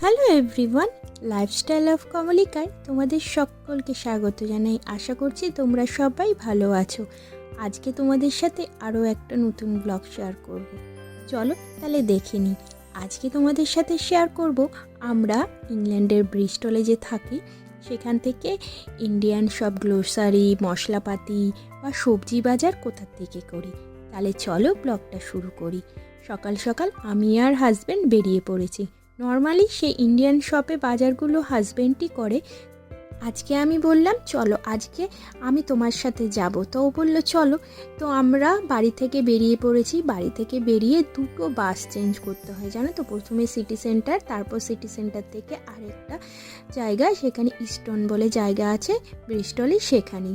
Hello everyone lifestyle of কমলিকায় তোমাদের সকলকে স্বাগত জানাই। আশা করছি তোমরা সবাই ভালো আছো। আজকে তোমাদের সাথে আরও একটা নতুন ব্লগ শেয়ার করব। চলো তাহলে দেখে নিই। আজকে তোমাদের সাথে শেয়ার করব আমরা ইংল্যান্ডের ব্রিস্টলে যে থাকি, সেখান থেকে ইন্ডিয়ান সব গ্লোসারি মশলাপাতি বা সবজি বাজার কোথার থেকে করি। তাহলে চলো ব্লগটা শুরু করি। সকাল সকাল আমি আর হাজব্যান্ড বেরিয়ে পড়েছি। নর্মালি সে ইন্ডিয়ান শপে বাজারগুলো হাজব্যান্ডই করে। আজকে আমি বললাম, চলো, আজকে আমি তোমার সাথে যাব। তো ও বলল, চলো। তো আমরা বাড়ি থেকে বেরিয়ে পড়েছি। বাড়ি থেকে বেরিয়ে দুটো বাস চেঞ্জ করতে হয়, জানো তো? প্রথমে সিটি সেন্টার তারপর সিটি সেন্টার থেকে আরেকটা জায়গা, সেখানে ইস্টন বলে জায়গা আছে ব্রিস্টলে সেখানেই।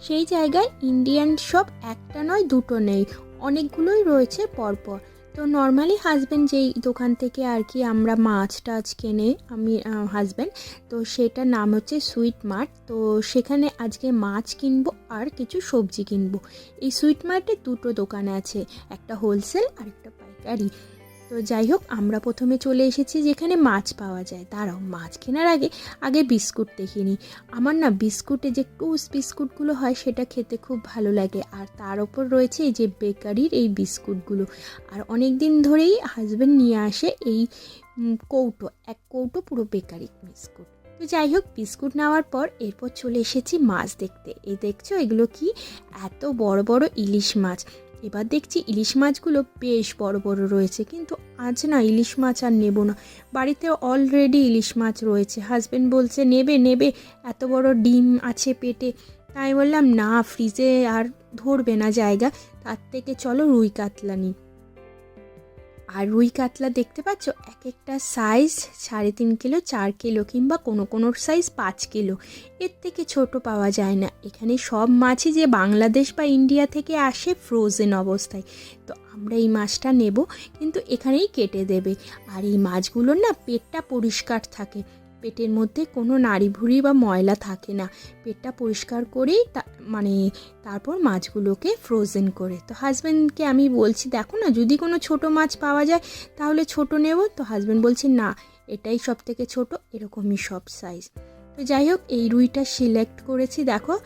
সেই জায়গায় ইন্ডিয়ান শপ একটা নয়, দুটো নেই। অনেকগুলোই রয়েছে পরপর। তো নর্মালি হাজব্যান্ড যেই দোকান থেকে আর কি আমরা মাছ টাছ কেনে, আমি হাজব্যান্ড তো সেটার নাম হচ্ছে সুইট মার্ট তো সেখানে আজকে মাছ কিনবো আর কিছু সবজি কিনবো। এই সুইট মার্টে দুটো দোকান আছে, একটা হোলসেল আর একটা পাইকারি। তো যাই হোক, আমরা প্রথমে চলে এসেছি যেখানে মাছ পাওয়া যায়। দাঁড়াও, মাছ কেনার আগে আগে বিস্কুট দেখে নিই। আমার না বিস্কুটে যে টুস বিস্কুটগুলো হয়, সেটা খেতে খুব ভালো লাগে। আর তার ওপর রয়েছে এই যে বেকারির এই বিস্কুটগুলো। আর অনেক দিন ধরেই হাজব্যান্ড নিয়ে আসে এই কৌটো। এক কৌটো পুরো বেকারি বিস্কুট। তো যাই হোক, বিস্কুট নেওয়ার পর এরপর চলে এসেছি মাছ দেখতে। এই দেখছ, এগুলো কি? এত বড় বড় ইলিশ মাছ। এবার দেখছি ইলিশ মাছগুলো বেশ বড় বড় রয়েছে, কিন্তু আজ না ইলিশ মাছ আর নেব না। বাড়িতে অলরেডি ইলিশ মাছ রয়েছে। হাজব্যান্ড বলছে, নেবে নেবে, এত বড় ডিম আছে পেটে। তাই বললাম, না ফ্রিজে আর ধরবে না জায়গা, তার থেকে চলো রুই কাতলা নিই। আর রুই কাতলা দেখতে পাচ্ছ? এক একটা সাইজ সাড়ে তিন কিলো, চার কিলো কিংবা কোনো কোনো সাইজ পাঁচ কিলো। এর থেকে ছোট পাওয়া যায় না। এখানে সব মাছই যে বাংলাদেশ বা ইন্ডিয়া থেকে আসে ফ্রোজেন অবস্থায়। তো আমরা এই মাছটা নেব, কিন্তু এখানেই কেটে দেবে। আর এই মাছগুলোর না পেটটা পরিষ্কার থাকে। পেটের মধ্যে কোনো নাড়ি ভুড়ি বা ময়লা থাকে না। পেটটা পরিষ্কার করেই মানে তারপর মাছগুলোকে ফ্রোজেন করে। তো হাজব্যান্ডকে আমি বলছি, দেখো না, যদি কোনো ছোট মাছ পাওয়া যায়, তাহলে ছোট নেব। তো হাজব্যান্ড বলছে, না, এটাই সব থেকে ছোট, এরকমই সব সাইজ তো যাই হোক, এই রুইটা সিলেক্ট করেছি, দেখো।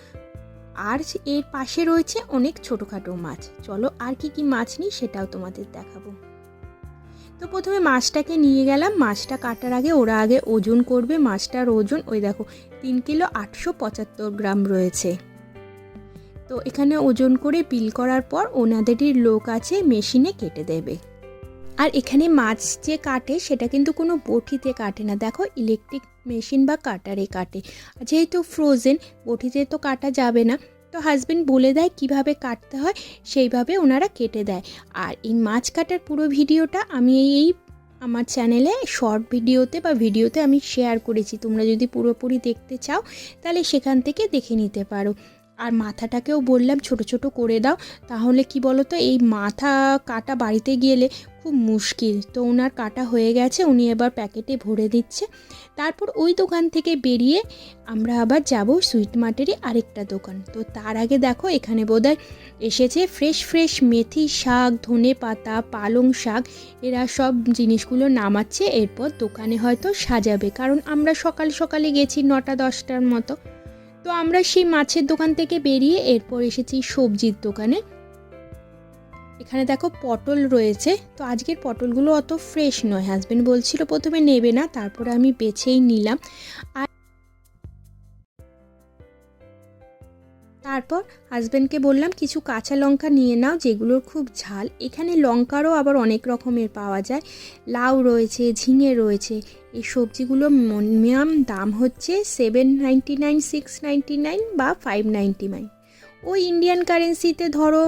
আর এর পাশে রয়েছে অনেক ছোটোখাটো মাছ। চলো, আর কি কি মাছ নিই সেটাও তোমাদের দেখাবো। তো প্রথমে মাছটাকে নিয়ে গেলাম। মাছটা কাটার আগে ওরা আগে ওজন করবে, মাছটার ওজন, ওই দেখো, তিন কিলো আটশো পঁচাত্তর গ্রাম রয়েছে। তো এখানে ওজন করে বিল করার পর ওনাদেরই লোক আছে, মেশিনে কেটে দেবে। আর এখানে মাছ যে কাটে, সেটা কিন্তু কোনো বটিতে কাটে না। দেখো, ইলেকট্রিক মেশিন বা কাটারে কাটে। যেহেতু ফ্রোজেন বটিতে তো কাটা যাবে না। তো হাজবেন্ড বলে দেয় কীভাবে কাটতে হয়, সেইভাবে ওনারা কেটে দেয়। আর এই মাছ কাটার পুরো ভিডিওটা আমি এই এই আমার চ্যানেলে শর্ট ভিডিওতে বা ভিডিওতে আমি শেয়ার করেছি। তোমরা যদি পুরোপুরি দেখতে চাও, তাহলে সেখান থেকে দেখে নিতে পারো। আর মাথাটাকেও বললাম ছোট ছোট করে দাও, তাহলে কি বলো তো এই মাথা কাটা বাড়িতে গেলে খুব মুশকিল। তো ওনার কাটা হয়ে গেছে, উনি এবার প্যাকেটে ভরে দিচ্ছে। তারপর ওই দোকান থেকে বেরিয়ে আমরা আবার যাব সুইট মার্টেরই আরেকটা দোকান। তো তার আগে দেখো, এখানে বোধহয় এসেছে ফ্রেশ ফ্রেশ মেথি শাক, ধনে পাতা, পালং শাক, এরা সব জিনিসগুলো নামাচ্ছে, এরপর দোকানে হয়তো সাজাবে। কারণ আমরা সকাল সকালে গেছি নটা, দশটার মতো। তো আমরা সেই মাছের দোকান থেকে বেরিয়ে এরপর এসেছি সবজির দোকানে। এখানে দেখো পটল রয়েছে। তো আজকের পটলগুলো অত ফ্রেশ নয়। হাজবেন্ড বলছিল প্রথমে নেবে না, তারপরে আমি বেছেই নিলাম। আর তারপর হাজব্যান্ডকে বললাম, কিছু কাঁচা লঙ্কা নিয়ে নাও, যেগুলোর খুব ঝাল। এখানে লঙ্কারও আবার অনেক রকমের পাওয়া যায়। লাউ রয়েছে, ঝিঙে রয়েছে। এই সবজিগুলো মিনিমাম দাম হচ্ছে seven ninety nine six ninety nine বা ফাইভ নাইনটি নাইন ওই ইন্ডিয়ান কারেন্সিতে ধরো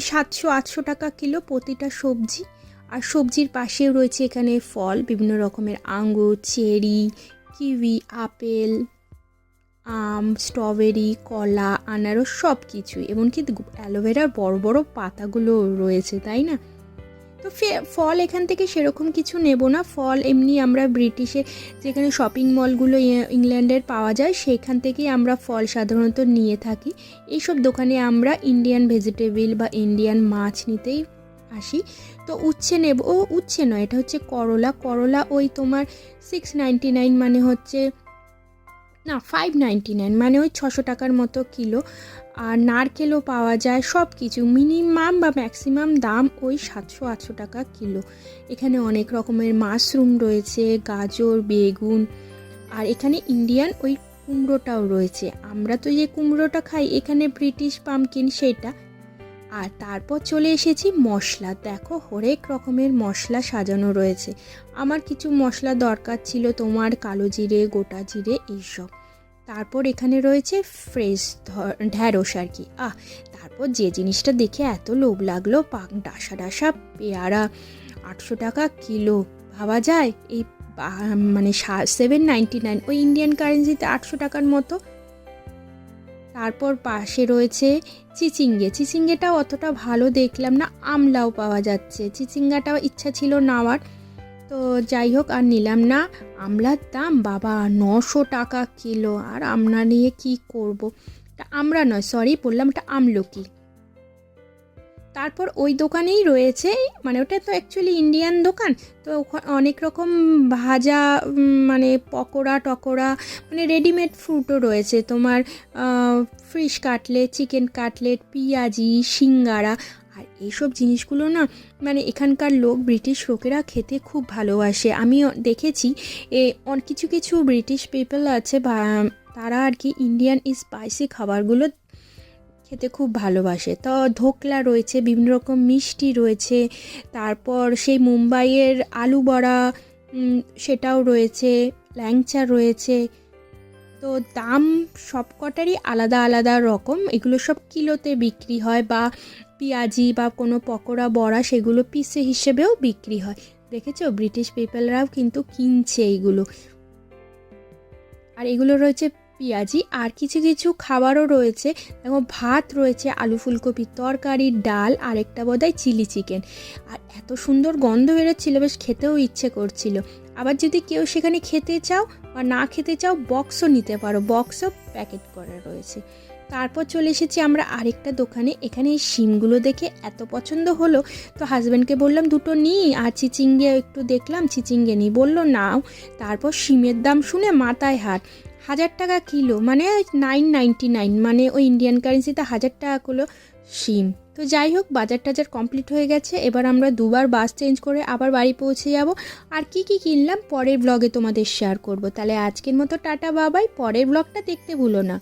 সাতশো, আটশো টাকা কিলো প্রতিটা সবজি। আর সবজির পাশেও রয়েছে এখানে ফল, বিভিন্ন রকমের আঙ্গুর, চেরি, কিউই, আপেল, আম, স্ট্রবেরি, কলা, আনারস সব কিছুই এমনকি অ্যালোভেরার বড় বড় পাতাগুলো রয়েছে, তাই না? তো ফল এখান থেকে সেরকম কিছু নেব না। ফল এমনি আমরা ব্রিটিশে যেখানে শপিং মলগুলো ইংল্যান্ডের পাওয়া যায়, সেখান থেকেই আমরা ফল সাধারণত নিয়ে থাকি। এইসব দোকানে আমরা ইন্ডিয়ান ভেজিটেবল বা ইন্ডিয়ান মাছ নিতেই আসি। তো উচ্ছে নেব, ও উচ্ছে নয়, এটা হচ্ছে করলা। করলা ওই তোমার সিক্স নাইনটি নাইন মানে হচ্ছে না ফাইভ নাইনটি নাইন মানে ওই ছশো টাকার মতো কিলো। আর নারকেলও পাওয়া যায় সব কিছু মিনিমাম বা ম্যাক্সিমাম দাম ওই সাতশো, আটশো টাকা কিলো। এখানে অনেক রকমের মাশরুম রয়েছে, গাজর, বেগুন। আর এখানে ইন্ডিয়ান ওই কুমড়োটাও রয়েছে। আমরা তো যে কুমড়োটা খাই, এখানে ব্রিটিশ পামকিন সেটা। আর তারপর চলে এসেছি মশলা। দেখো, হরেক রকমের মশলা সাজানো রয়েছে। আমার কিছু মশলা দরকার ছিল, তোমার কালো জিরে, গোটা জিরে, এইসব। তারপর এখানে রয়েছে ফ্রেশ ঢ্যাঁড়স আর কি। আহ, তারপর যে জিনিসটা দেখে এত লোভ লাগল, পাক ডাসা ডাসা পেয়ারা আটশো টাকা কিলো। ভাবা যায়? এই মানে সেভেন নাইনটি নাইন ওই ইন্ডিয়ান কারেন্সিতে আটশো টাকার মতো তারপর পাশে রয়েছে চিচিঙ্গে। চিচিঙ্গেটাও অতটা ভালো দেখলাম না, আমলাও পাওয়া যাচ্ছে। চিচিঙ্গাটাও ইচ্ছা ছিল নেওয়ার। তো যাই হোক, আর নিলাম না। আমলার দাম বাবা, নশো টাকা কিলো। আর আমরা নিয়ে কি করব? আমরা নয় সরি বললাম এটা আমলকি। তারপর ওই দোকানেই রয়েছে মানে ওটা তো অ্যাকচুয়ালি ইন্ডিয়ান দোকান, তো অনেক রকম ভাজা মানে পকোড়া টকোড়া মানে রেডিমেড ফ্রুটও রয়েছে। তোমার ফিশ কাটলেট চিকেন কাটলেট পিঁয়াজি, সিঙ্গারা, আর এইসব জিনিসগুলো না মানে এখানকার লোক ব্রিটিশ লোকেরা খেতে খুব ভালোবাসে। আমি দেখেছি, এ কিছু কিছু ব্রিটিশ পিপল আছে তারা আর কি ইন্ডিয়ান স্পাইসি খাবারগুলো খেতে খুব ভালোবাসে। তো ধোকলা রয়েছে, বিভিন্ন রকম মিষ্টি রয়েছে, তারপর সেই মুম্বাইয়ের আলু বড়া সেটাও রয়েছে, ল্যাংচা রয়েছে। তো দাম সবকটারই আলাদা আলাদা রকম। এগুলো সব কিলোতে বিক্রি হয় বা পেঁয়াজি বা কোনো পকোড়া, বড়া সেগুলো পিসে হিসেবেও বিক্রি হয়। দেখেছ? ব্রিটিশ পিপলরাও কিন্তু কিনছে এইগুলো আর এগুলো রয়েছে পেঁয়াজি আর কিছু কিছু খাবারও রয়েছে। দেখো ভাত রয়েছে, আলু ফুলকপির তরকারি, ডাল আর একটা বোধহয় চিলি চিকেন। আর এত সুন্দর গন্ধ বেরোচ্ছিল, বেশ খেতেও ইচ্ছে করছিল। আবার যদি কেউ সেখানে খেতে চাও বা না খেতে চাও বক্সও নিতে পারো। বক্সও প্যাকেট করা রয়েছে। তারপর চলে এসেছি আমরা আরেকটা দোকানে। এখানে এই শিমগুলো দেখে এত পছন্দ হলো। তো হাজব্যান্ডকে বললাম, দুটো নিই। আর চিচিঙ্গে একটু দেখলাম, চিচিঙ্গে নিই। বলল, নাও। তারপর শিমের দাম শুনে মাথায় হাত। হাজার টাকা কিলো মানে ওই নাইন নাইনটি নাইন মানে ওই ইন্ডিয়ান কারেন্সিতে হাজার টাকা কিলো শিম তো যাই হোক, বাজার টাজার কমপ্লিট হয়ে গেছে। এবার আমরা দুবার বাস চেঞ্জ করে আবার বাড়ি পৌঁছে যাব। আর কি কি কিনলাম, পরের ব্লগে তোমাদের শেয়ার করব। তাহলে আজকের মতো টাটা বাবাই পরের ব্লগটা দেখতে ভুলো না।